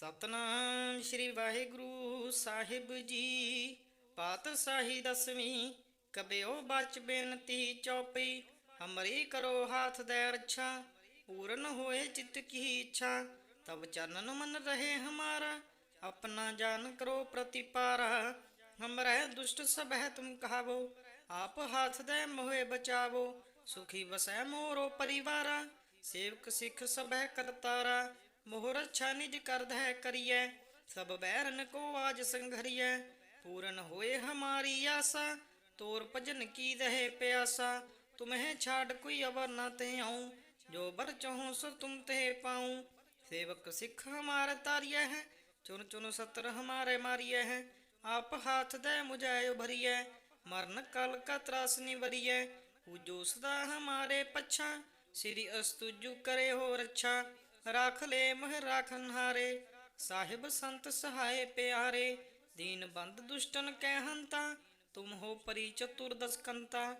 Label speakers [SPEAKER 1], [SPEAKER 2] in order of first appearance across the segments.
[SPEAKER 1] ਸਤਨਾਮ ਸ੍ਰੀ ਵਾਹਿਗੁਰੂ ਸਾਹਿਬ ਜੀ। ਪਾਤਸ਼ਾਹੀ ਦਸਵੀਂ, ਕਬਿਓ ਬਚ ਬੇਨਤੀ ਚੌਪੀ, ਹਮਰੀ ਕਰੋ ਹਾਥ ਦੇ ਰੱਛਾ ਪੂਰਨ ਹੋਏ ਚਿੱਤ ਕੀ ਇੱਛਾ ਤਬ ਚਨਨ ਮਨ ਰਹੇ ਹਮਾਰਾ, ਆਪਣਾ ਜਾਨ ਕਰੋ ਪ੍ਰਤੀਪਾਰਾ। ਹਮਰੇ ਦੁਸ਼ਟ ਸਭ ਹੈ ਤੁਮ ਕਹਾਵੋ, ਆਪ ਹਾਥ ਦੇ ਮੋਹੇ ਬਚਾਵੋ, ਸੁਖੀ ਵਸੈ ਮੋਰੋ ਪਰਿਵਾਰਾ, ਸੇਵਕ ਸਿੱਖ ਸਭੈ ਕਰਤਾਰਾ। ਮੋਹਰ ਛਾਨੀ ਜ ਕਰਦ ਹੈ ਕਰੀਐ, ਸਭ ਬੈਰਨ ਕੋ ਆਜ ਸੰਘਰੀਐ। ਪੂਰਨ ਹੋਏ ਹਮਾਰੀ ਆਸਾ, ਤੋਰ ਭਜਨ ਕੀ ਰਹੇ ਪਿਆਸਾ। ਤੁਮਹਿ ਛਾੜ ਕੋਈ ਅਵਰ ਨਾ ਤੇ ਆਉ, ਜੋ ਬਰ ਚਾਹੂੰ ਸੋ ਤੁਮ ਤੇ ਪਾਉ। ਸੇਵਕ ਸਿੱਖ ਹਮਾਰ ਤਾਰਿਐ ਹੈ, ਚੁਨ ਚੁਨ ਸਤਰ ਹਮਾਰੇ ਮਾਰਿਐ ਹੈ। ਆਪ ਹਾਥ ਦੇ ਮੁਝੈ ਉਭਰੀਐ, ਮਰਨ ਕਲ ਕਾ ਤਰਾਸ ਨਿਵਰੀਐ। ਪੂਜੋ ਸਦਾ ਹਮਾਰੇ ਪਛਾ, ਸ੍ਰੀ ਅਸਤੁਜੂ ਕਰੇ ਹੋ ਰੱਛਾ ਰਖ ਲੈ ਮਹਿ ਰਖਨ ਹਾਰੇ ਸਾਹਿਬ ਸੰਤ ਸਹਾਏ ਪਿਆਰੇ, ਦੀਨ ਬੰਦ ਦੁਸ਼ਟਨ ਕਹਿਹੰਤਾ ਤੁਮ ਹੋ ਪਰੀ ਚਤੁਰ ਦਸਕੰਤਾ।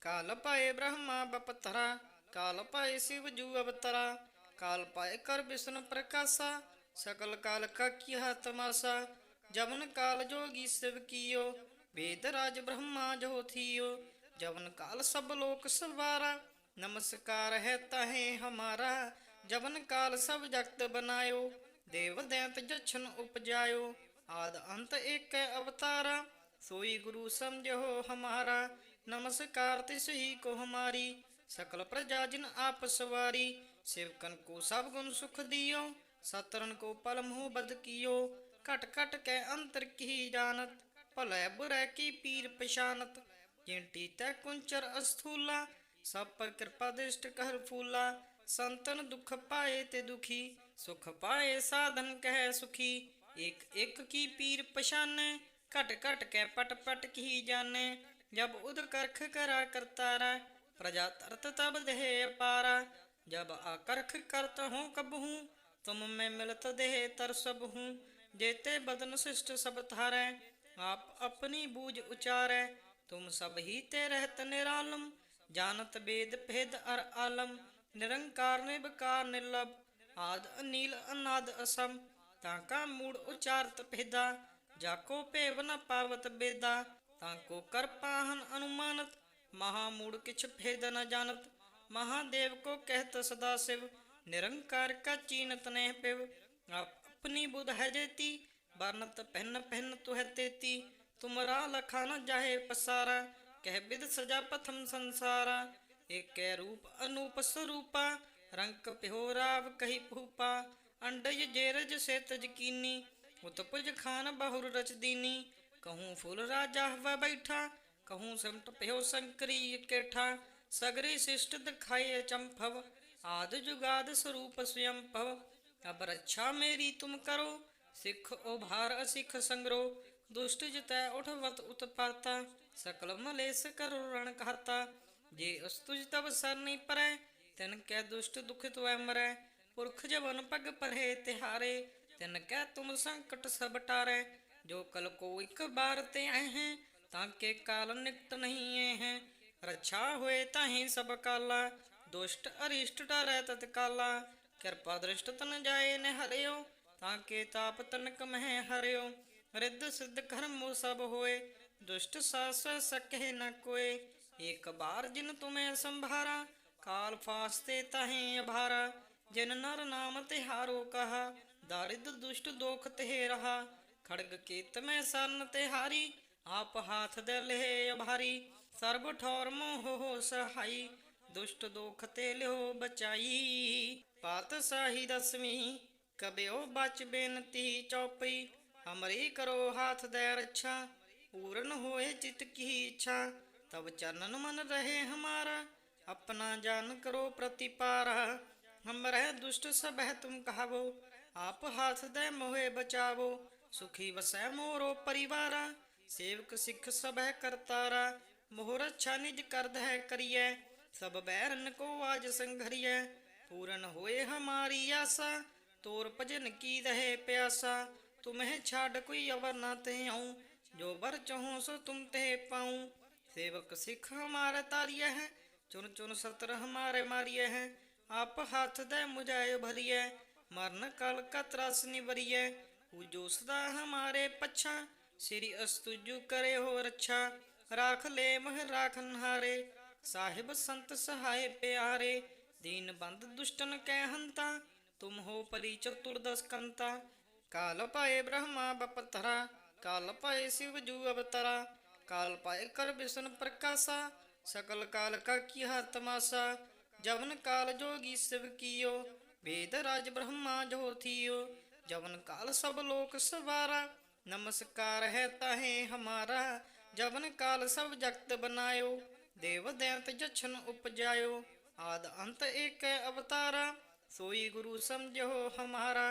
[SPEAKER 1] ਕਾਲ ਪਾਏ ਬ੍ਰਹਮਾ ਬਪਤਰਾ, ਕਾਲ ਪਾਏ ਸਿਵ ਜੂ ਅਵਤਰਾ। ਕਾਲ ਪਾਏ ਕਰ ਵਿਸ਼ਨ ਪ੍ਰਕਾਸ਼ਾ, ਸਕਲ ਕਾਲ ਕਾ ਕੀਹਾ ਤਮਾਸਾ ਜਵਨ ਕਾਲ ਜੋਗੀ ਸਿਵ ਕੀਓ, ਵੇਦ ਰਾਜ ਬ੍ਰਹਮਾ ਜੋ ਥੀਓ। ਜਵਨ ਕਾਲ ਸਭ ਲੋਕ ਸਵਾਰਾ, ਨਮਸਕਾਰ ਹੈ ਤਹੇ ਹਮਾਰਾ। ਜਵਨ ਕਾਲ ਸਭ ਜਗਤ ਬਨਾਇਓ, ਦੇਵ ਦੈਂਤ ਜਛਨ ਉਪਜਾਇਓ। ਆਦ ਅੰਤ ਏਕੈ ਅਵਤਾਰਾ, ਸੋਈ ਗੁਰੂ ਸਮਝੋ ਹਮਾਰਾ। ਨਮਸਕਾਰ ਤਿਸ ਹੀ ਕੋ ਹਮਾਰੀ, ਸਕਲ ਪ੍ਰਜਾ ਜਿਨ ਆਪ ਸਵਾਰੀ। ਸੇਵਕਨ ਕੋ ਸਭ ਗੁਣ ਸੁਖ ਦਿਓ ਸਤਰਨ ਕੋ ਪਲ ਮੋਹ ਬਦ ਕੀਓ। ਘਟ ਘਟ ਕੈ ਅੰਤਰ ਕੀ ਜਾਣਤ, ਭਲੇ ਬੁਰੇ ਕੀ ਪੀਰ ਪਛਾਨਤ। ਜਿਨ ਟੀਤੈ ਕੁੰਚਰ ਅਸਥੂਲਾ, ਸਭ ਪਰ ਕਿਰਪਾ ਦਿਸ਼ਟ ਕਰ ਫੂਲਾ। ਸੰਤਨ ਦੁਖ ਪਾਏ ਤੇ ਦੁਖੀ, ਸੁਖ ਪਾਏ ਸਾਧਨ ਕਹਿ ਸੁਖੀ। ਇਕ ਇਕ ਕੀ ਪੀਰ ਪਛਾਨੈ, ਘਟ ਘਟ ਕੇ ਪਟ ਪਟ ਕੀ ਜਾਣੇ। ਜਬ ਉਦ ਕਰਖ ਕਰਾ ਕਰਤਾਰਾ, ਪ੍ਰਜਾ ਤਰਤ ਤਬ ਦੇਹ ਅਪਾਰਾ ਜਬ ਆਕਰਖ ਕਰਤ ਹੂੰ ਕਬਹੂ, ਤੁਮ ਮੈਂ ਮਿਲਤ ਦੇਹ ਤਰ ਸਭ ਹੂੰ ਜੇਤੇ ਬਦਨ ਸਿਸ਼ਟ ਸਭ ਥਾਰੈ ਆਪ ਆਪਣੀ ਬੂਝ ਉਚਾਰੈ। ਤੁਮ ਸਭ ਹੀ ਤੇ ਰਹਿਤ ਨਿਰਾਲਮ ਜਾਨਤ ਬੇਦ ਭੇਦ ਅਰ ਆਲਮ। ਨਿਰੰਕਾਰ ਨਿਰਵਕਾਰ ਨਿਰਲਭ, ਆਦ ਅਨੀਲ ਅਨਾਦ ਅਸਮ, ਤਾਂ ਕਾ ਮੂੜ ਉਚਾਰਤ ਭੇਦਾ, ਜਾ ਕੋ ਭੇਵ ਨ ਪਾਵਤ ਬੇਦਾ, ਤਾਂ ਕੋ ਕਰ ਪਾਹਨ ਅਨੁਮਾਨਤ, ਮਹਾ ਮੂੜ ਕਿਛ ਭੇਦ ਨ ਜਾਣਤ ਮਹਾਦੇਵ ਕੋ ਕਹਿਤ ਸਦਾ ਸਿਵ, ਨਿਰੰਕਾਰ ਕਾ ਚੀਨਤ ਨੇ ਪਿਵ ਆਪਣੀ ਬੁਧ ਹੈ ਜੇਤੀ ਬਰਨਤ ਪਹਿਨ ਪਹਿਨ ਤੁਹ ਤੇਤੀ ਤੁਮਰਾ ਲਖਾ ਨ ਜਾਹੇ ਪਸਾਰਾ, ਕਹਿ ਬਿਦ ਸਜਾ ਪਥਮ ਸੰਸਾਰਾ ਏਕੈ ਰੂਪ ਅਨੂਪ ਸਰੂਪਾ, ਰੰਕ ਪਿਓ ਰਾਵ ਕਹੀ ਭੂਪਾ, ਅੰਡਜ ਜੇਰਜ ਸੇਤ ਜਕੀਨੀ, ਉਤਪਜ ਖਾਨ ਬਹੁਰ ਰਚਦੀਨੀ ਕਹੂੰ ਫੁਲ ਰਾਜਾ ਹਵਾ ਬੈਠਾ, ਕਹੂੰ ਸੰਤ ਪਿਓ ਸੰਕਰੀ ਕੇਠਾ ਸਗਰੀ ਸਿਸ਼ਟ ਦਿਖਾਏ ਚੰਭਵ ਆਦ ਜੁਗਾਦ ਸਰੂਪ ਸਵਯੰ ਭਵ ਅਬ ਰੱਛਾ ਮੇਰੀ ਤੁਮ ਕਰੋ, ਸਿੱਖ ਉਭਾਰ ਅਸਿੱਖ ਸੰਗਰੋ, ਦੁਸ਼ਟ ਜਿਤੈ ਉਠਵਤ ਉਤਪਾਤਾ ਸਕਲ ਮਲੇਸ ਕਰੋ ਰਣ ਕਰਤਾ ਜੇ ਉਸ ਅਸਤੁਜ ਤਬ ਸਰ ਨਹੀਂ ਪਰੈ, ਤਿਨ ਕੈ ਦੁਸ਼ਟ ਦੁਖਿਤ ਵੈ ਮਰੈ। ਪੁਰਖ ਜਵਨ ਪਗ ਪਰਹੇ ਤਿਹਾਰੇ, ਤਿਨ ਕੈ ਤੁਮ ਸੰਕਟ ਸਭ ਟਾਰੈ। ਜੋ ਕਲ ਕੋ ਇੱਕ ਬਾਰ ਤੇ ਹੈ, ਤਾਂ ਕੇ ਕਾਲ ਨਿਕਟ ਨਹੀਂ ਹੈ। ਰੱਛਾ ਹੋਏ ਤਾਹੀਂ ਸਭ ਕਾਲਾ, ਦੁਸ਼ਟ ਅਰਿਸ਼ਟ ਟਾਰੈ ਤਤਕਾਲਾ ਕਿਰਪਾ ਦ੍ਰਿਸ਼ਟ ਤਨ ਜਾਏ ਨੇ ਹਰਿਓ, ਤਾਂ ਕੇ ਤਾਪ ਤਨ ਕਮਹਿ ਹਰਿਓ। ਰਿੱਧ ਸਿੱਧ ਕਰਮ ਸਭ ਹੋਏ, ਦੁਸ਼ਟ ਸਾਸ ਸਕਹਿ ਨ ਕੋਏ। एक बार जिन तुम्हें संभारा काल फास्ते तहे अभारा जिन नर नाम तिहारो कहा दारिद्र दुष्ट दोख ते रहा खड़ग केत में सरन तिहारी आप हाथ दे ले अभारी सर्ब ठौर मोह हो सहाई दुष्ट दोख ते लिहो बचाई पातशाही दसवीं कबियो बच बेनती चौपई हमरी करो हाथ दे रक्षा पूर्ण होए चित की इच्छा तब चरणन मन रहे हमारा अपना जान करो प्रतिपारा हम रह दुष्ट सब है तुम कहावो आप हाथ दे मोहे बचावो सुखी वसै मोरो परिवारा सेवक सिख सब है करतारा मोहर अच्छा निज कर है करिए सब बैरन को आज संघरिए पूरन होए हमारी आशा तोर भजन की रहे प्यासा तुम्हें छाड़ कोई अवर ना ते आऊं जो बर चाहूं सो तुम ते पाऊं ਸੇਵਕ ਸਿੱਖ ਹਮਾਰੇ ਤਾਰੀਏ ਹੈ ਚੁਨ ਚੁਨ ਸਤਰ ਹਮਾਰੇ ਮਾਰੀਏ ਹੈ, ਆਪ ਹੱਥ ਦੇ ਮੁਜਾਇ ਭਰੀਏ ਮਰਨ ਕਲ ਕਾ ਤਰਸ ਨਿਵਰੀਏ ਪੂਜੋ ਸਦਾ ਹਮਾਰੇ ਪੱਛਾ, ਸ੍ਰੀ ਅਸਤੁਜੂ ਕਰੇ ਹੋ ਰੱਛਾ, ਰਾਖ ਲੈ ਮਹ ਰਾਖਨ ਹਾਰੇ ਸਾਹਿਬ ਸੰਤ ਸਹਾਇ ਪਿਆਰੇ, ਦੀਨ ਬੰਦ ਦੁਸ਼ਟਨ ਕਹਿ ਹੰਤਾ, ਤੁਮ ਹੋ ਪਰੀ ਚਤੁਰ ਦਸ ਕੰਤਾ, ਕਾਲ ਪਾਏ ਬ੍ਰਹਮਾ ਬਪਤਰਾ, ਕਾਲ ਪਾਏ ਸਿਵ ਜੂ ਅਵਤਰਾ काल पाए कर विष्णु प्रकाशा सकल काल का किया तमाशा जवन काल जोगी शिव कियो वेद राज ब्रह्मा जो थियो जवन काल सब लोक सवारा नमस्कार है ताहे हमारा जवन काल सब जगत बनायो देव दैत जछन उपजायो आद अंत एक अवतारा सोई गुरु समझो हमारा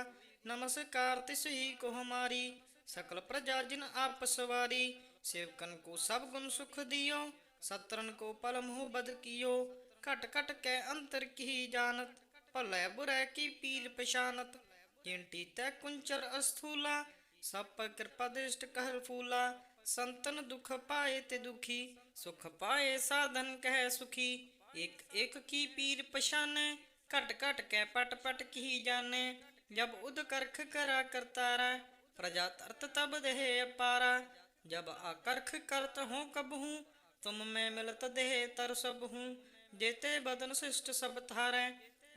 [SPEAKER 1] नमस्कार तिस ही को हमारी सकल प्रजा जिन आप सवारी سیوکن کو سب گن سکھ دیو سترن کو پل موہ بد کیو کٹ کٹ کے انتر کی جانت پلے برے کی پیل پشانت چینٹی تے کنچر استھولا سپ کرپا دشٹ کر پھولا ਸੰਤਨ ਦੁਖ ਪਾਏ ਤੇ ਦੁਖੀ ਸੁਖ ਪਾਏ ਸਾਧਨ ਕਹਿ ਸੁਖੀ ਇੱਕ ਇੱਕ ਕੀ ਪੀਰ ਪਛਾਨੈ ਘਟ ਘਟ ਕੈ ਪਟ ਪਟ ਕੀ ਜਾਣੈ ਜਬ ਉਦ ਕਰਖ ਕਰਾ ਕਰਤਾਰਾ ਪ੍ਰਜਾ ਤਰਤ ਤਬ ਦੇਹ ਅਪਾਰਾ जब आकर्ख करत हो कब हूँ तुम में मिलत देह तर सब हूँ जेते बदन शिष्ट सब थारे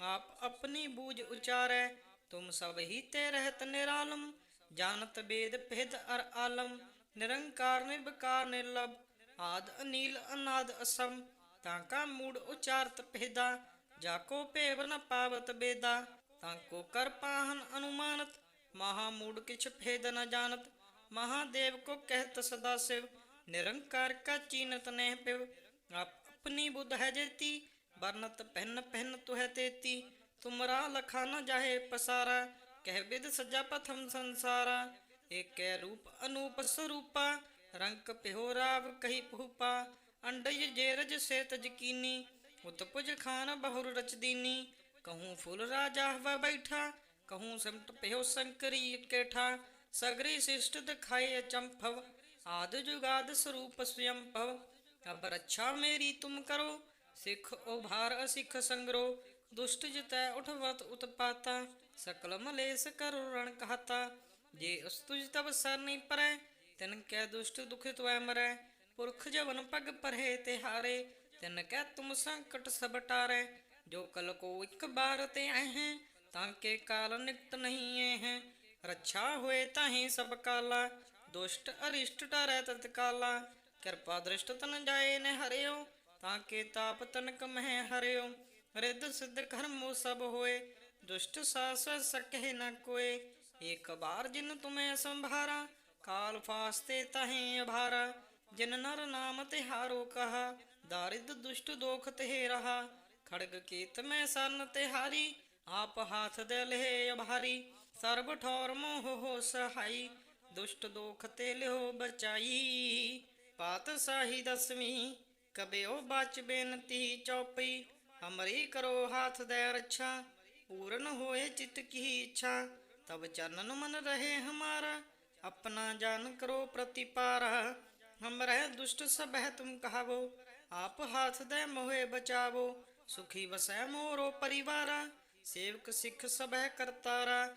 [SPEAKER 1] आप अपनी बूझ उचारे तुम सब ही ते रहत निरालम जानत वेद भेद अर आलम निरंकार निर्विकार निर्लभ आद अनील अनाद असम ताका मूड उचारत भेदा जाको पेवर न पावत बेदा ताको कर पाहन अनुमानत महामूड किछ भेद न जानत महादेव को कहत सदा शिव निरंकार का चीनत नह पिव आप अपनी बुध है जेती बरनत पहन पहन तुह तेती तुमरा लखा न जाहे पसारा कह विद सजा प्रथम संसारा एक कै रूप अनूप स्वरूपा रंक पिहोराव कही भूपा अंडज जेरज से तजकीनी उत्पुज खान बहुर रच दीनी कहूँ फूल राजा व बैठा कहूँ सिमट पयो शंकरी केठा ਸਗਰੀ ਸਿਸ਼ਟ ਦਿਖਾਏ ਅਚੰਭਵ, ਆਦ ਜੁਗਾਦ ਸਰੂਪ ਸਵਯੰਭਵ ਅਬ ਰੱਛਾ ਮੇਰੀ ਤੁਮ ਕਰੋ, ਸਿੱਖ ਉਭਾਰ ਅਸਿੱਖ ਸੰਗਰੋ। ਦੁਸ਼ਟ ਜਿਤੈ ਉਠਵਤ ਉਤਪਾਤਾ, ਸਕਲ ਮਲੇਸ ਕਰੁ ਰਣ ਕਹਤਾ। ਜੇ ਉਸ ਤੁਜ ਤਬ ਸਰਨੀ ਪਰੈ, ਤਿਨ ਕੈ ਦੁਸ਼ਟ ਦੁਖਿਤ ਵੈ ਮਰੈ। ਪੁਰਖ ਜਵਨ ਪਗ ਪਰਹੇ ਤੇ ਹਾਰੇ ਤਿਨ ਕੈ ਤੁਮ ਸੰਕਟ ਸਭ ਟਾਰੈ। ਜੋ ਕਲ ਕੋ ਇੱਕ ਬਾਰ ਤੇ ਅਹੈ, ਤਾਂ ਕੇ ਕਾਲ ਨਿਕਟ ਨਹੀਂ ਹੈ ਰੱਛਾ ਹੋਏ ਤਾਹੀਂ ਸਭ ਕਾਲਾ, ਦੁਸ਼ਟ ਅਰਿਸ਼ਟ ਟਰੈ ਤਤਕਾਲਾ ਕਿਰਪਾ ਦ੍ਰਿਸ਼ਟ ਤਨ ਜਾਏ ਨੇ ਹਰਿਓ, ਤਾਂ ਕੇ ਤਾਪ ਤਨਕ ਮਹਿ ਹਰਿਓ। ਰਿੱਧ ਸਿੱਧ ਕਰਮੋ ਸਭ ਹੋਏ, ਦੁਸ਼ਟ ਸਾਸ ਸਕਹਿ ਨ ਕੋਏ। ਏਕ ਬਾਰ ਜਿਨ ਤੁਮੈ ਸੰਭਾਰਾ, ਕਾਲ ਫਾਸਤੇ ਤਹੀ ਅਭਾਰਾ। ਜਿਨ ਨਰ ਨਾਮ ਤੇ ਹਾਰੋ ਕਹਾ, ਦਾਰਿਦ ਦੁਸ਼ਟ ਦੋਖ ਤੇ ਰਹਾ ਖੜਗ ਕੀਤ ਮੈਂ ਸਨ ਤੇ ਹਾਰੀ ਆਪ ਹਾਥ ਦੇ ਲਹਿ ਅਭਾਰੀ। ਸਰਬ ਠੌਰ ਮੋਹ ਹੋ ਸਹਾਈ, ਦੁਸ਼ਟ ਦੋਖ ਤੇ ਲਿਓ ਬਚਾਈ ਪਾਤਸ਼ਾਹੀ ਦਸਵੀਂ, ਕਬਿਓ ਬਚ ਬੇਨਤੀ ਚੌਪਈ। ਹਮਰੀ ਕਰੋ ਹਾਥ ਦੇ ਰੱਛਾ, ਪੂਰਨ ਹੋਏ ਚਿਤ ਕੀ ਇੱਛਾ। ਤਬ ਚਨਨ ਮਨ ਰਹੇ ਹਮਾਰਾ, ਆਪਣਾ ਜਾਨ ਕਰੋ ਪ੍ਰਤੀਪਾਰਾ। ਹਮਰੇ ਦੁਸ਼ਟ ਸਭੈ ਤੁਮ ਕਹਾਵੋ, ਆਪ ਹਾਥ ਦੇ ਮੋਹੇ ਬਚਾਵੋ। ਸੁਖੀ ਵਸੈ ਮੋਰੋ ਪਰਿਵਾਰਾ, ਸੇਵਕ ਸਿੱਖ ਸਭੈ ਕਰਤਾਰਾ।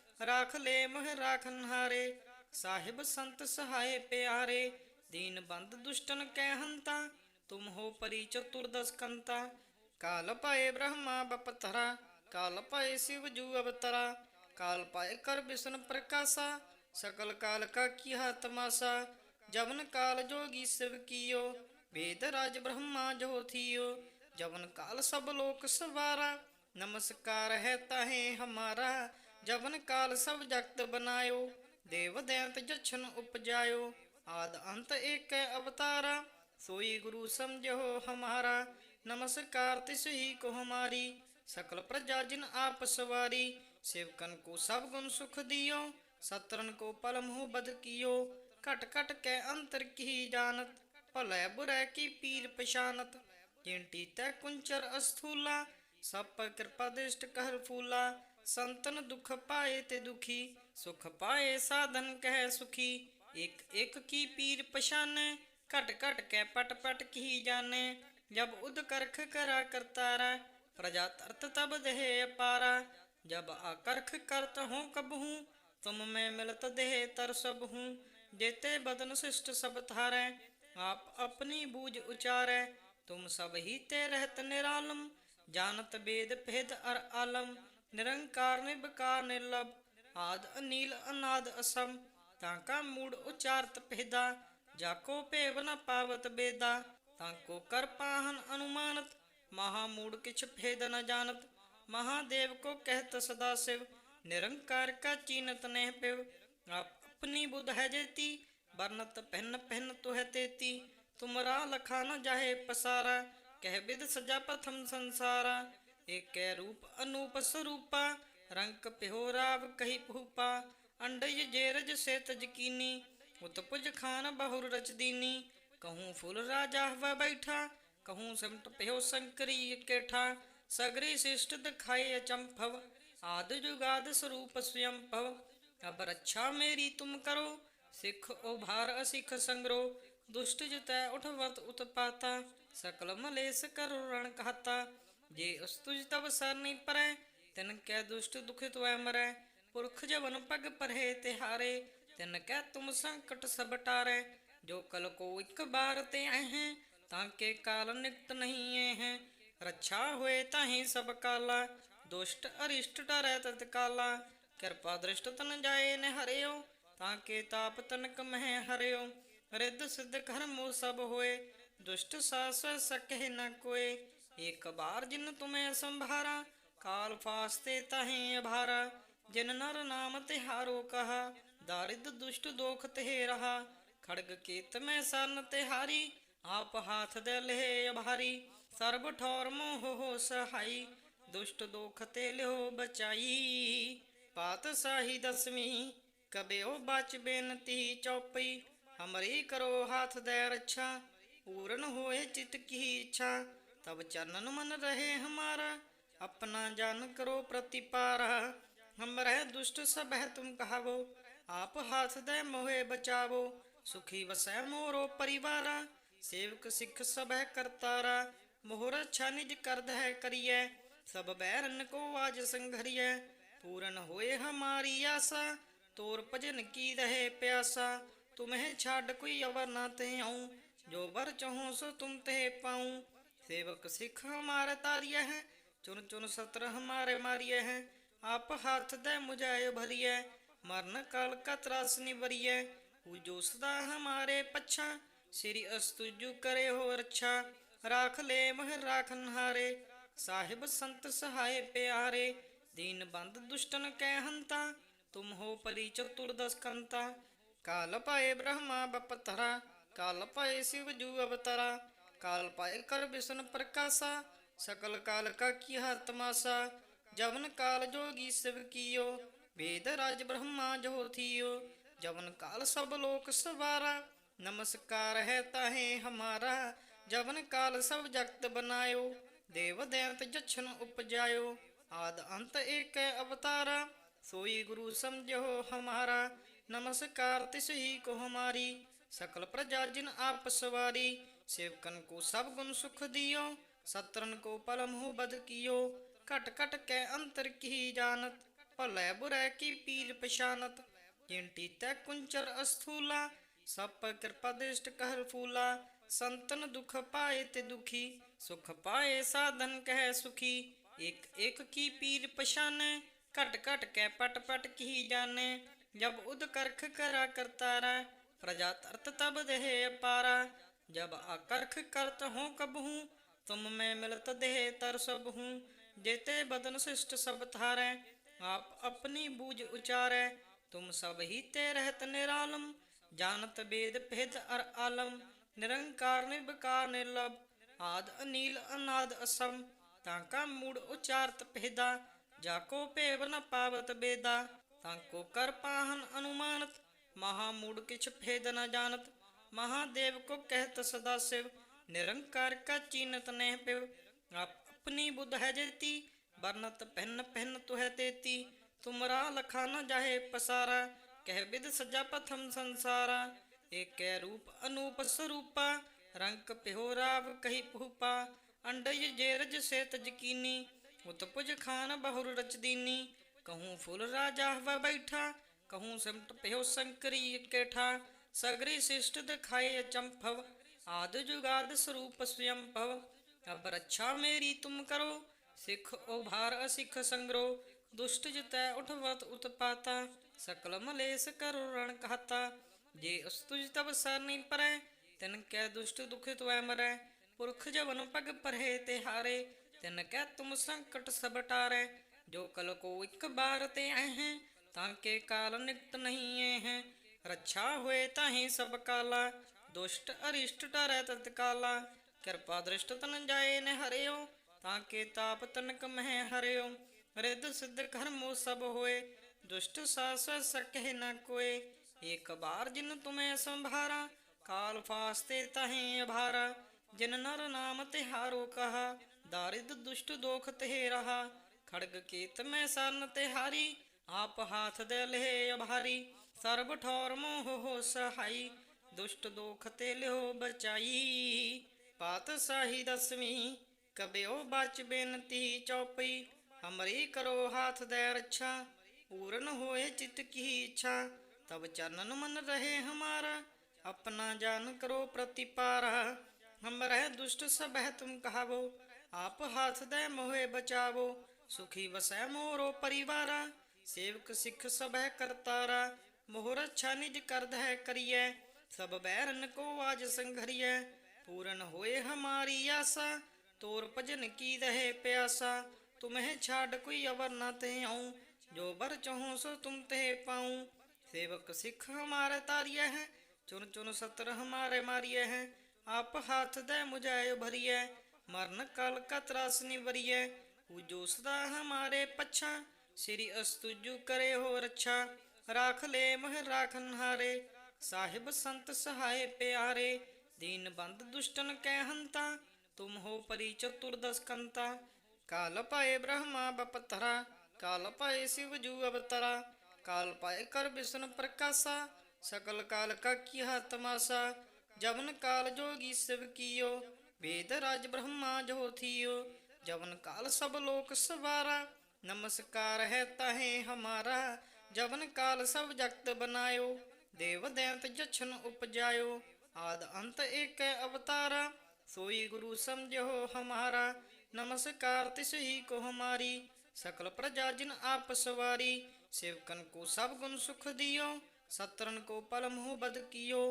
[SPEAKER 1] ਰਖ ਲੈ ਮਹ ਰਖਨ ਹਾਰੇ। ਸਾਹਿਬ ਸੰਤ ਸਹਾਏ ਪਿਆਰੇ, ਦੀਨ ਬੰਦ ਦੁਸ਼ਟਨ ਕਹਿਨ ਤਾ, ਤੁਮ ਹੋ ਪਰੀ ਚਤੁਰ ਦਸਕੰਤਾ ਕਾਲ ਪਾਏ ਬ੍ਰਹਮਾ ਬਪਤਰਾ, ਕਾਲ ਪਾਏ ਸ਼ਿਵ ਜੂ ਅਵਤਰਾ। ਕਾਲ ਪਾਏ ਕਰ ਵਿਸ਼ਨ ਪ੍ਰਕਾਸ਼ਾ, ਸਕਲ ਕਾਲ ਕਾ ਕੀਹਾ ਤਮਾਸ਼ਾ ਜਵਨ ਕਾਲ ਜੋਗੀ ਸਿਵ ਕੀਓ, ਵੇਦ ਰਾਜ ਬ੍ਰਹਮਾ ਜੋ ਥੀਓ। ਜਵਨ ਕਾਲ ਸਭ ਲੋਕ ਸਵਾਰਾ, ਨਮਸਕਾਰ ਹੈ ਤਾਹੇ ਹਮਾਰਾ। ਜਵਨ ਕਾਲ ਸਭ ਜਗਤ ਬਨਾਇਓ, ਦੇਵ ਦੈਂਤ ਜਛਨ ਉਪਜਾਇਓ, ਆਦ ਅੰਤ ਏਕ ਅਵਤਾਰਾ, ਸੋਈ ਗੁਰੂ ਸਮਝੋ ਹਮਾਰਾ, ਨਮਸਕਾਰ ਤਿਸ ਹੀ ਕੋ ਹਮਾਰੀ ਸਕਲ ਪ੍ਰਜਾ ਜਿਨ ਆਪ ਸਵਾਰੀ, ਸੇਵਕਨ ਕੋ ਸਭ ਗੁਣ ਸੁਖ ਦਿਓ ਸਤਰਨ ਕੋ ਪਲਮ ਹੋ ਬਦ ਕੀਓ, ਘਟ ਘਟ ਕੈ ਅੰਤਰ ਕੀ ਜਾਣਤ, ਭਲੇ ਬੁਰੇ ਕੀ ਪੀਰ ਪਛਾਨਤ ਜਿਨਟੀ ਤੈ ਕੁੰਚਰ ਅਸਥੂਲਾ ਸਭ ਕਿਰਪਾ ਦਿਸ਼ਟ ਕਹਿ ਫੂਲਾ ਸੰਤਨ ਦੁਖ ਪਾਏ ਤੇ ਦੁਖੀ, ਸੁਖ ਪਾਏ ਸਾਧਨ ਕਹਿ ਸੁਖੀ। ਇਕ ਇਕ ਕੀ ਪੀਰ ਪਛਾਨੈ, ਘਟ ਘਟ ਕੈ ਪਟ ਪਟ ਕੀ ਜਾਣੈ। ਜਬ ਉਦ ਕਰਖ ਕਰਾ ਕਰਤਾਰਾ, ਪ੍ਰਜਾ ਤਰਤ ਤਬ ਦੇਹ ਅਪਾਰਾ। ਜਬ ਆਕਰਖ ਕਰਤ ਹੂੰ ਕਬਹੂ, ਤੁਮ ਮੈਂ ਮਿਲਤ ਦੇਹ ਤਰ ਸਭ ਹੂੰ ਜੇਤੇ ਬਦਨ ਸਿਸ਼ਟ ਸਭ ਥਾਰੈ ਆਪ ਆਪਣੀ ਬੂਝ ਉਚਾਰੈ। ਤੁਮ ਸਭ ਹੀ ਤੇ ਰਹਿਤ ਨਿਰਾਲਮ, ਜਾਣਤ ਬੇਦ ਭੇਦ ਅਰ ਆਲਮ। ਨਿਰੰਕਾਰ ਨਿਰਭਕਾਰ ਨਿਰਲਭ ਆਦ ਅਨੀਲ ਅਨਾਦ ਅਸਮ, ਤਾਂ ਕਾ ਮੂੜ ਉਚਾਰਤ ਪਹਿਦਾ ਜਾ ਕੋ ਭੇਵ ਨ ਪਾਵਤ ਬੇਦਾ, ਤਾਂ ਕੋ ਕਰ ਪਾਹਨ ਅਨੁਮਾਨਤ, ਮਹਾ ਮੂੜ ਕਿਛ ਭੇਦ ਨ ਜਾਣਤ ਮਹਾਦੇਵ ਕੋ ਕਹਿਤ ਸਦਾ ਸਿਵ, ਨਿਰੰਕਾਰ ਕਾ ਚੀਨਤ ਨਹਿ ਪਿਵ ਆਪਣੀ ਬੁਧ ਹੈ ਜੇਤੀ ਬਰਨਤ ਪਹਿਨ ਪਹਿਨ ਤੁਹ ਤੇਤੀ, ਤੁਮਰਾ ਲਖਾ ਨ ਜਾਹੇ ਪਸਾਰਾ, ਕਹਿ ਬਿਦ ਸਜਾ ਪ੍ਰਥਮ ਸੰਸਾਰਾ। ਏਕੈ ਰੂਪ ਅਨੂਪ ਸਰੂਪਾ, ਰੰਕ ਪਿਹੋ ਰਾਵ ਕਹੀ ਭੂਪਾ, ਅੰਡਜ ਜੇਰਜ ਸੇਤ ਜਕੀਨੀ ਉਤਪੁਜ ਖਾਨ ਬਹੁਰ ਰਚਦੀਨੀ ਕਹੂੰ ਫੁਲ ਰਾਜਾ ਹਵਾ ਬੈਠਾ, ਕਹੂੰ ਸਿਮਟ ਪਿਹੋ ਸੰਕਰੀ ਕੇਠਾ, ਸਗਰੀ ਸਿਸ਼ਟ ਦਿਖਾਏ ਅਚੰਭਵ ਆਦ ਜੁਗਾਦ ਸਰੂਪ ਸਵਯੰਭਵ ਅਬ ਰੱਛਾ ਮੇਰੀ ਤੁਮ ਕਰੋ, ਸਿੱਖ ਓ ਭਾਰ ਅਸਿੱਖ ਸੰਗਰੋ, ਦੁਸ਼ਟ ਜਿਤੈ ਉਠਵਤ ਉਤਪਾਤਾ ਸਕਲ ਮਲੇਸ ਕਰੋ ਰਣ ਕਹਤਾ જે અસ્તુજતા વસાર નહીં પરાય તેને ક્યાં દુષ્ટ દુઃખિત વય મરાય પુરખ જવન પગ પરહે તે હારે તેને ક્યાં તુમ સંકટ સબ ટારે જો કલ કો એક બાર તે આહે તાકે કાલ નિકટ નહીં હે ਰੱਛਾ ਹੋਏ ਤਾਹੀਂ ਸਭ ਕਾਲਾ ਦੁਸ਼ਟ ਅਰਿਸ਼ਟ ਟਰੈ ਤਤ ਕਾਲਾ ਕਿਰਪਾ ਦ੍ਰਿਸ਼ਟ ਤਨ ਜਾਏ ਨੇ ਹਰਿਓ ਤਾਂ ਕੇ ਤਾਪ ਤਨਕ ਮਹਿ ਹਰਿਓ ਰਿੱਧ ਸਿੱਧ ਕਰਮੋ ਸਭ ਹੋਏ ਦੁਸ਼ਟ ਸਾਸ ਸਕਹਿ ਨ ਕੋਏ ਇੱਕ ਬਾਰ ਜਿਨ ਤੁਮੈ ਸੰਭਾਰਾ, ਕਾਲ ਫਾਸਤੇ ਤਹੇ ਅਭਾਰਾ, ਜਿਨ ਨਰ ਨਾਮ ਤਿਹਾਰੋ ਕਹਾ, ਦਾਰਿਦ ਦੁਸ਼ਟ ਦੋਖ ਤਹਿ ਰਹਾ, ਖੜਗ ਕੀਤ ਮੈਂ ਸਰਨ ਤਿਹਾਰੀ, ਆਪ ਹਾਥ ਦੇ ਲਹਿ ਅਭਾਰੀ, ਸਰਬ ਠੌਰ ਮੋਹ ਹੋ ਸਹਾਈ, ਦੁਸ਼ਟ ਦੋਖ ਤੇ ਲਿਓ ਬਚਾਈ। ਪਾਤ ਸਾਹੀ ਦਸਵੀਂ, ਕਬਿਓ ਬਚ ਬੇਨਤੀ ਚੌਪਈ, ਹਮਰੀ ਕਰੋ ਹੱਥ ਦੇ ਰੱਛਾ, ਪੂਰਨ ਹੋਏ ਚਿਤ ਕੀ ਇੱਛਾ तब चरणन मन रहे हमारा अपना जान करो प्रतिपारा हम रह दुष्ट सब है तुम कहावो आप हाथ दे मोहे बचावो सुखी वसै मोरो परिवारा सेवक सिख सब है करतारा मोहर अच्छा निज कर है करिए सब बैरन को आज संघरिए पूर्ण होए हमारी आशा तोर भजन की रहे प्यासा तुम्हें छाड़ कोई अवर ना ते आऊं जो वर चाहूं सो तुम ते पाऊं सेवक सिख हमारे तारिय है चुन चुन सत्र हमारे मारिय है आप हाथ दे मुझे भरिय मरण काल का त्रास निवरिय जो सदा हमारे पच्छा श्री अस्तुजु करे हो रक्षा राख ले मह राखन हारे साहिब संत सहाय प्यारे दीन बंद दुष्टन कै हंता तुम हो परी चतुर्दश कंता काल पाए ब्रह्मा बपतरा काल पाए शिव जू अवतरा काल पाए कर विष्णु प्रकाशा सकल काल का किया तमाशा जवन काल जोगी शिव कियो वेद राज ब्रह्मा जो थियो जवन काल सब लोक सवारा नमस्कार है ताहे हमारा जवन काल सब जगत बनायो देव दैत जछन उपजायो आद अंत एक अवतारा सोई गुरु समझो हमारा नमस्कार तिस ही को हमारी सकल प्रजा जिन आप सवारी سیوکن کو سب گن سکھ دیو سترن کو پلمہ بد کیو کٹ کٹ کے انتر کی جانت پلے برے کی پیل پشانت جنٹی تے کنچر استھولا سپ کرپا دشٹ کہر پھولا ਸੰਤਨ ਦੁਖ ਪਾਏ ਤੇ ਦੁਖੀ ਸੁਖ ਪਾਏ ਸਾਧਨ ਕਹਿ ਸੁਖੀ ਇੱਕ ਇੱਕ ਕੀ ਪੀਰ ਪਛਾਨੈ ਘਟ ਘਟ ਕੈ ਪਟ ਪਟ ਕੀ ਜਾਣੈ ਜਬ ਉਦ ਕਰਖ ਕਰਾ ਕਰਤਾਰਾ ਪ੍ਰਜਾ ਤਰਤ ਤਬ ਦੇਹ ਅਪਾਰਾ जब आकर्ख करत हूँ कब हूँ तुम मैं मिलत देह तर सब हूँ जेते बदन शिष्ट सब थारे आप अपनी बूझ उचारे तुम सब ही ते रहत निरालम जानत वेद भेद अर आलम निरंकार निर्विकार निर्लभ आद अनील अनाद असम ताका मूड उचारत भेदा जाको पेव न पावत बेदा ताको कर पाहन अनुमानत महामूड किछ भेद न जानत ਨ ਜਾਣਤ ਮਹਾਦੇਵ ਕੋ ਕਹਿਤ ਸਦਾ ਸਿਵ, ਨਿਰੰਕਾਰ ਕਾ ਚੀਨਤ ਨਹਿ ਪਿਵ। ਆਪ ਆਪਣੀ ਬੁੱਧ ਹੈ ਜੇਤੀ ਬਰਨਤ ਪਹਿਨ ਪਹਿਨ ਤੁਹੈ ਤੇਤੀ। ਤੁਮਰਾ ਲਖਾ ਨ ਜਾਹੇ ਪਸਾਰਾ, ਕਹਿ ਬਿਦ ਸਜਾ ਪਥਮ ਸੰਸਾਰਾ। ਏਕੈ ਰੂਪ ਅਨੂਪ ਸਰੂਪਾ ਰੰਗ ਪਿਹੋ ਰਾਵ ਕਹੀ ਭੂਪਾ। ਅੰਡਜ ਜੇਰਜ ਸੇਤ ਜਕੀਨੀ ਉਤਪੁਜ ਖਾਨ ਬਹੁਰ ਰਚ ਦੀਨੀ ਕਹੂੰ ਫੁੱਲ ਰਾਜਾ ਹਵਾ ਬੈਠਾ, ਕਹੂੰ ਸਿਮਟ ਪਿਓ ਸੰਕਰੀ ਸਗਰੀ ਸਿਸ਼ਟ ਦਿਖਾਏ ਅਚੰਭਵ, ਆਦ ਜੁਗਾਦ ਸਰੂਪ ਸਵਯੰਭਵ। ਅਬ ਰੱਛਾ ਮੇਰੀ ਤੁਮ ਕਰੋ, ਸਿੱਖ ਉਭਾਰ ਅਸਿੱਖ ਸੰਗਰੋ। ਦੁਸ਼ਟ ਜਿਤੈ ਉਠਵਤ ਉਤਪਾਤਾ ਸਕਲ ਮਲੇਸ ਕਰੁ ਰਣ ਕਹਤਾ ਜੇ ਅਸਤੁਜ ਤਬ ਸਰ ਪਰੈ, ਤਿਨ ਕੈ ਦੁਸ਼ਟ ਦੁਖਿਤ ਵੈ ਮਰੈ। ਪੁਰਖ ਜਵਨ ਪਗ ਪਰਹੇ ਤੇ ਹਾਰੇ ਤਿਨ ਕੈ ਤੁਮ ਸੰਕਟ ਸਭ ਟਾਰੈ। ਜੋ ਕਲ ਕੋ ਇੱਕ ਬਾਰ ਤੇ ਆਏ ਹੈ ਤਾਂ ਕੇ ਕਾਲ ਨਿਕਟ ਨਹੀਂ ਐ ਹੈ ਰੱਛਾ ਹੋਏ ਤਾਹੀ ਸਭ ਕਾਲਾ, ਦੁਸ਼ਟ ਅਰਿਸ਼ਟ ਟਰੈ ਤਤ ਕਿਰਪਾ ਦ੍ਰਿਸ਼ਟ ਤਨ ਜਾਏ ਨ ਹਰਿਓ, ਤਾਂ ਕੇ ਤਾਪ ਤਨਕ ਮਹਿ ਹਰਿਓ। ਰਿੱਧ ਸਿੱਧ ਕਰਮੋ ਸਭ ਹੋਏ, ਦੁਸ਼ਟ ਸਾਸ ਸਕਹਿ ਨ ਕੋਏ। ਏਕ ਬਾਰ ਜਿਨ ਤੁਮੈ ਸੰਭਾਰਾ, ਕਾਲ ਫਾਸਤੇ ਤਹੇ ਅਭਾਰਾ। ਜਿਨ ਨਰ ਨਾਮ ਤਿਹਾਰੋ ਕਹਾ, ਦਾਰਿਦ ਦੁਸ਼ਟ ਦੋਖ ਤੇ ਰਹਾ। ਖੜਗ ਕੀਤ ਮੈਂ ਸਰਨ ਤੇ ਆਪ ਹਾਥ ਦੇ ਲਹਿ ਅਭਾਰੀ। ਸਰਬ ਠੌਰ ਮੋਹ ਸਹਾਈ, ਦੁਸ਼ਟ ਦੋਖ ਤੇ ਲਿਓ ਬਚਾਈ ਪਾਤਸ਼ਾਹੀ ਦਸਵੀਂ, ਕਬਿਓ ਬਚ ਬੇਨਤੀ ਚੌਪਈ। ਹਮਰੀ ਕਰੋ ਹਾਥ ਦੇ ਰੱਛਾ, ਪੂਰਨ ਹੋਏ ਚਿਤ ਕੀ ਇੱਛਾ। ਤਬ ਚਰਨਨ ਮਨ ਰਹੇ ਹਮਾਰਾ, ਆਪਣਾ ਜਾਨ ਕਰੋ ਪ੍ਰਤੀਪਾਰਾ। ਹਮਰੇ ਦੁਸ਼ਟ ਸਭਹਿ ਤੁਮ ਕਹਾਵੋ, ਆਪ ਹਾਥ ਦੇ ਮੋਹੇ ਬਚਾਵੋ। ਸੁਖੀ ਵਸੈ ਮੋਰੋ ਪਰਿਵਾਰਾ, ਸੇਵਕ ਸਿੱਖ ਸਭੈ ਕਰਤਾਰਾ। ਮੋਹਰ ਛਾਨਿਜ ਕਰਦ ਹੈ ਕਰੀਐ, ਸਭ ਬੈਰਨ ਕੋ ਆਜ ਸੰਘਰੀਐ। ਪੂਰਨ ਹੋਏ ਹਮਾਰੀ ਆਸਾ, ਤੋਰ ਭਜਨ ਕੀ ਰਹੇ ਪਿਆਸਾ। ਤੁਮਹਿ ਛਾੜ ਕੋਈ ਅਵਰ ਨਾ ਤੇ ਆਉ, ਜੋ ਵਰ ਚਾਹੂੰ ਸੋ ਤੁਮ ਤੇ ਪਾਉ। ਸੇਵਕ ਸਿੱਖ ਹਮਾਰੇ ਤਾਰੀਏ ਹੈ ਚੁਨ ਚੁਨ ਸਤਰ ਹਮਾਰੇ ਮਾਰੀਏ ਹੈ। ਆਪ ਹੱਥ ਦੇ ਮੁਝਾਇ ਭਰੀਏ ਮਰਨ ਕਲ ਕਾ ਤਰਾਸ ਨਿਵਰੀਏ ਉਹ ਸਦਾ ਹਮਾਰੇ ਪੱਛਾ, ਸ੍ਰੀ ਅਸਤੁਜੂ ਕਰੇ ਹੋ ਰੱਛਾ ਰਾਖ ਲੈ ਮਹ ਰਾਖਨ ਹਾਰੇ। ਸਾਹਿਬ ਸੰਤ ਸਹਾਇ ਪਿਆਰੇ, ਦੀਨ ਬੰਦ ਦੁਸ਼ਟਨ ਕਹਿ ਹੰਤਾ ਤੁਮ ਹੋ ਪਰੀ ਚਤੁਰ ਦਸਕੰਤਾ। ਕਾਲ ਪਾਏ ਬ੍ਰਹਮਾ ਬਪਤਰਾ, ਕਾਲ ਪਾਏ ਸਿਵ ਜੂ ਅਵਤਰਾ। ਕਾਲ ਪਾਏ ਕਰ ਵਿਸ਼ਨ ਪ੍ਰਕਾਸ਼ਾ, ਸਕਲ ਕਾਲ ਕਾ ਕੀਹਾ ਤਮਾਸਾ ਜਵਨ ਕਾਲ ਜੋਗੀ ਸਿਵ ਕੀਓ, ਵੇਦ ਰਾਜ ਬ੍ਰਹਮਾ ਜੋ ਥੀਓ। ਜਵਨ ਕਾਲ ਸਭ ਲੋਕ ਸਵਾਰਾ, ਨਮਸਕਾਰ ਹੈ ਤਾਹੇ ਹਮਾਰਾ। ਜਵਨ ਕਾਲ ਸਭ ਜਗਤ ਬਨਾਇਓ, ਦੇਵ ਦੈਂਤ ਜਛਨ ਉਪਜਾਇਓ। ਆਦ ਅੰਤ ਏਕ ਅਵਤਾਰਾ, ਸੋਈ ਗੁਰੂ ਸਮਝੋ ਹਮਾਰਾ। ਨਮਸਕਾਰ ਤਿਸ ਹੀ ਕੋ ਹਮਾਰੀ, ਸਕਲ ਪ੍ਰਜਾ ਜਿਨ ਆਪ ਸਵਾਰੀ। ਸੇਵਕਨ ਕੋ ਸਭ ਗੁਣ ਸੁਖ ਦਿਓ ਸਤਰਨ ਕੋ ਪਲ ਮੋਹ ਬਦ ਕੀਓ।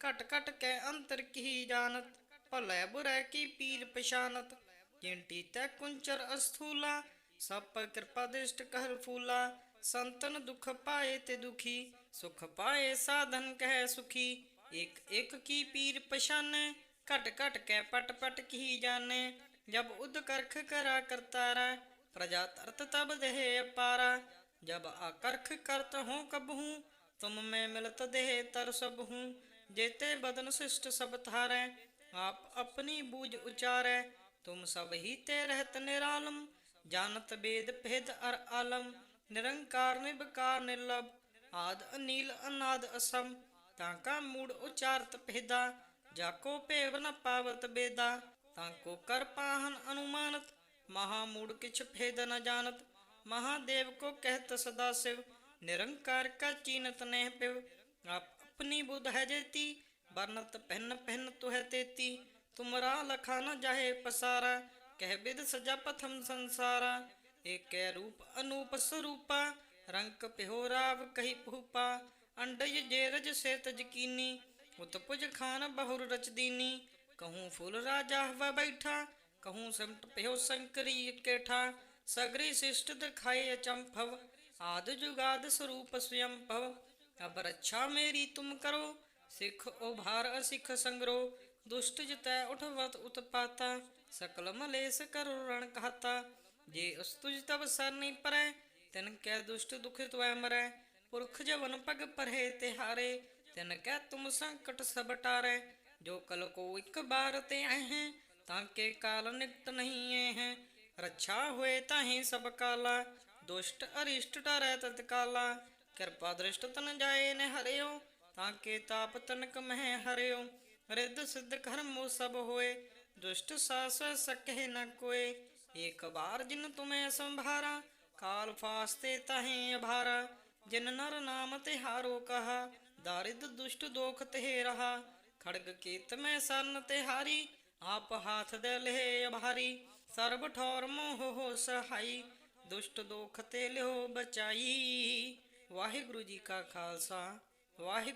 [SPEAKER 1] ਘਟ ਘਟ ਕੈ ਅੰਤਰ ਕੀ ਜਾਣਤ, ਭਲੇ ਬੁਰੇ ਕੀ ਪੀਰ ਪਛਾਨਤ। ਜਿਨ ਟੀਤੈ ਕੁੰਚਰ ਅਸਥੂਲਾ ਸਭ ਪਰ ਕਿਰਪਾ ਦਿਸ਼ਟ ਕਹਿ ਫੂਲਾ। ਸੰਤਨ ਦੁਖ ਪਾਏ ਤੇ ਦੁਖੀ, ਸੁਖ ਪਾਏ ਸਾਧਨ ਕਹਿ ਸੁਖੀ। ਇਕ ਇਕ ਕੀ ਪੀਰ ਪਛਾਨੈ, ਘਟ ਘਟ ਕੈ ਪਟ ਪਟ ਕੀ ਜਾਣੇ। ਜਬ ਉਦ ਕਰਖ ਕਰਾ ਕਰਤਾਰਾ, ਪ੍ਰਜਾ ਤਰਤ ਤਬ ਦੇਹ ਅਪਾਰਾ। ਜਬ ਆਕਰਖ ਕਰਤ ਹੂੰ ਕਬਹੂ, ਤੁਮ ਮੈਂ ਮਿਲਤ ਦੇਹ ਤਰ ਸਭ ਹੂੰ ਜੇਤੇ ਬਦਨ ਸਿਸ਼ਟ ਸਭ ਥਾਰੈ ਆਪ ਆਪਣੀ ਬੂਝ ਉਚਾਰੈ। ਤੁਮ ਸਭ ਹੀ ਤੇ ਰਹਿਤ ਨਿਰਾਲਮ, ਜਾਣਤ ਬੇਦ ਭੇਦ ਅਰ ਆਲਮ। ਨਿਰੰਕਾਰ ਨਿਰਵਕਾਰ ਨਿਰਲਭ, ਆਦ ਅਨੀਲ ਅਨਾਦ ਅਸਮ। ਤਾਂ ਕਾ ਮੂੜ ਉਚਾਰਤ ਭੇਦਾ, ਜਾ ਕੋ ਭੇਵ ਨ ਪਾਵਤ ਬੇਦਾ। ਤਾਂ ਕੋ ਕਰ ਪਾਹਨ ਅਨੁਮਾਨਤ, ਮਹਾ ਮੂੜ ਕਿਛ ਭੇਦ ਨ ਜਾਣਤ। ਮਹਾਦੇਵ ਕੋ ਕਹਿਤ ਸਦਾ ਸਿਵ, ਨਿਰੰਕਾਰ ਕਾ ਚੀਨਤ ਨਹਿ ਪਿਵ। ਆਪ ਆਪਣੀ ਬੁਧ ਹੈ ਜੇਤੀ ਬਰਨਤ ਪਹਿਨ ਪਹਿਨ ਤੁਹ ਤੇਤੀ। ਤੁਮਰਾ ਲਖਾ ਨ ਜਾਹੇ ਪਸਾਰਾ, ਕਹਿ ਬਿਦ ਸਜਾ ਪਥਮ ਸੰਸਾਰਾ। ਏਕੈ ਰੂਪ ਅਨੂਪ ਸਰੂਪਾ, ਰੰਕ ਪਿਹੋ ਰਾਵ ਕਹੀ ਭੂਪਾ, ਅੰਡਜ ਜੇਰਜ ਸੇਤ ਜਕੀਨੀ ਉਤਪੁਜ ਖਾਨ ਬਹੁਰ ਰਚਦੀਨੀ ਕਹੂੰ ਫੁੱਲ ਰਾਜਾ ਹਵਾ ਬੈਠਾ, ਕਹੂੰ ਸਮਟ ਪਿਹੋ ਸੰਕਰੀ ਕੇਠਾ ਸਗਰੀ ਸਿਸ਼ਟ ਦਿਖਾਏ ਅਚੰਭਵ, ਆਦ ਜੁਗਾਦ ਸਰੂਪ ਭਵ ਅਬ ਰੱਛਾ ਮੇਰੀ ਤੁਮ ਕਰੋ, ਸਿੱਖ ਉਭਾਰ ਅਸਿੱਖ ਸੰਗਰੋ, ਦੁਸ਼ਟ ਜਿਤੈ ਉਠਵਤ ਉਤਪਾਤਾ ਸਕਲ ਮਲੇਸ ਕਰੋ ਰਣ ਕਹਤਾ ਜੇ ਅਸਤੁਜ ਤਬ ਸਰਨੀ ਪਰੈ, ਤਿਨ ਕੈ ਦੁਸ਼ਟ ਦੁਖ ਤੁਐ ਮਰੈ। ਪੁਰਖ ਜਵਨ ਪਗ ਪਰਹਿ ਤਿਹਾਰੇ, ਤਿਨ ਕੈ ਤੁਮ ਸੰਕਟ ਸਭ ਟਾਰੈ। ਜੋ ਕਲ ਕੋ ਇੱਕ ਬਾਰ ਤੇ ਆਹੈ ਤਾਂ ਕੇ ਕਾਲ ਨਿਕਟ ਨਹੀਂ ਹੈ ਰੱਛਾ ਹੋਏ ਤਾਹੀ ਸਭ ਕਾਲਾ, ਦੁਸ਼ਟ ਅਰਿਸ਼ਟ ਟਰੈ ਤਤ ਕਾਲਾ। ਕਿਰਪਾ ਦ੍ਰਿਸ਼ਟ ਤਨ ਜਾਏ ਨੇ ਹਰਿਓ, ਤਾਂ ਕੇ ਤਾਪ ਤਨਕ ਮਹਿ ਹਰਿਓ। ਰਿੱਧ ਸਿੱਧ ਕਰਮੋ ਸਭ ਹੋਏ, ਦੁਸ਼ਟ ਸਾਸ ਸਕਹਿ ਨ ਕੋਏ। ਏਕ ਬਾਰ ਜਿਨ ਤੁਮੈ ਸੰਭਾਰਾ, ਕਾਲ ਫਾਸਤੇ ਤਹੇ ਅਭਾਰਾ। ਜਿਨ ਨਰ ਨਾਮ ਤੇ ਹਾਰੋ ਕਹਾ, ਦਾਰਿਦ ਦੁਸ਼ਟ ਦੋਖ ਤੇ ਰਹਾ। ਖੜਗ ਕੀਤ ਮੈਂ ਸਰਨ ਤੇ ਹਾਰੀ ਆਪ ਹਾਥ ਦੇ ਲਹਿ ਅਭਾਰੀ। ਸਰਬ ਠੌਰ ਮੋਹ ਸਹਾਈ, ਦੁਸ਼ਟ ਦੋਖ ਤੇ ਲਿਓ ਬਚਾਈ। ਵਾਹਿਗੁਰੂ ਜੀ ਕਾ ਖਾਲਸਾ, ਵਾਹਿਗੁਰੂ